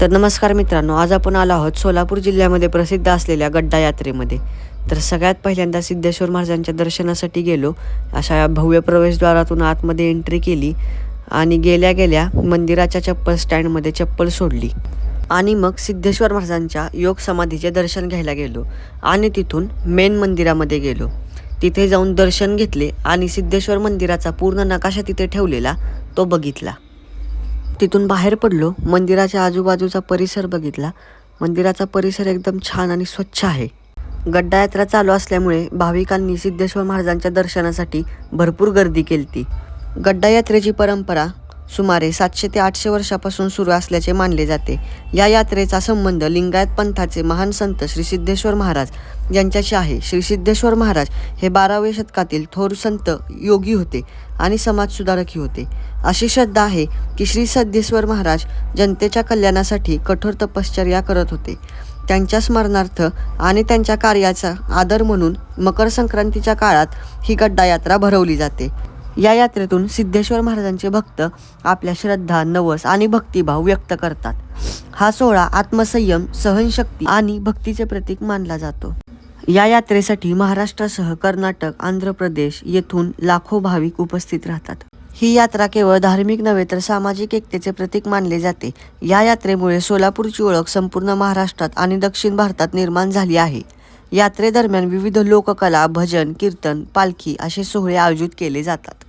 तर नमस्कार मित्रांनो आज आपण आलो आहोत सोलापूर जिल्ह्यामध्ये प्रसिद्ध असलेल्या गड्डा यात्रेमध्ये. तर सगळ्यात पहिल्यांदा सिद्धेश्वर महाराजांच्या दर्शनासाठी गेलो. अशा भव्य प्रवेशद्वारातून आतमध्ये एंट्री केली आणि गेल्या गेल्या मंदिराच्या चप्पल स्टँडमध्ये चप्पल सोडली. आणि मग सिद्धेश्वर महाराजांच्या योग समाधीचे दर्शन घ्यायला गेलो आणि तिथून मेन मंदिरामध्ये गेलो. तिथे जाऊन दर्शन घेतले आणि सिद्धेश्वर मंदिराचा पूर्ण नकाशा तिथे ठेवलेला तो बघितला. तिथून बाहेर पडलो मंदिराच्या आजूबाजूचा परिसर बघितला. मंदिराचा परिसर एकदम छान आणि स्वच्छ आहे. गड्डा यात्रा चालू असल्यामुळे भाविकांनी सिद्धेश्वर महाराजांच्या दर्शनासाठी भरपूर गर्दी केली गड्डा यात्रेची परंपरा सुमारे सातशे ते आठशे वर्षापासून सुरू असल्याचे मानले जाते. या यात्रेचा संबंध लिंगायत पंथाचे महान संत श्री सिद्धेश्वर महाराज यांच्याशी आहे. श्री सिद्धेश्वर महाराज हे बाराव्या शतकातील थोर संत योगी होते आणि समाजसुधारकही होते. अशी श्रद्धा आहे की श्री सिद्धेश्वर महाराज जनतेच्या कल्याणासाठी कठोर तपश्चर्या करत होते. त्यांच्या स्मरणार्थ आणि त्यांच्या कार्याचा आदर म्हणून मकर संक्रांतीच्या काळात ही गड्डा यात्रा भरवली जाते. या यात्रेतून सिद्धेश्वर महाराजांचे भक्त आपल्या श्रद्धा नवस आणि भक्तिभाव व्यक्त करतात. हा सोहळा आत्मसंयम सहनशक्ती आणि भक्तीचे प्रतीक मानला जातो. या यात्रेसाठी महाराष्ट्रासह कर्नाटक आंध्र प्रदेश येथून लाखो भाविक उपस्थित राहतात. ही यात्रा केवळ धार्मिक नव्हे तर सामाजिक एकतेचे प्रतीक मानले जाते. या यात्रेमुळे सोलापूरची ओळख संपूर्ण महाराष्ट्रात आणि दक्षिण भारतात निर्माण झाली आहे. यात्रेदरम्यान विविध लोककला भजन कीर्तन पालखी असे सोहळे आयोजित केले जातात.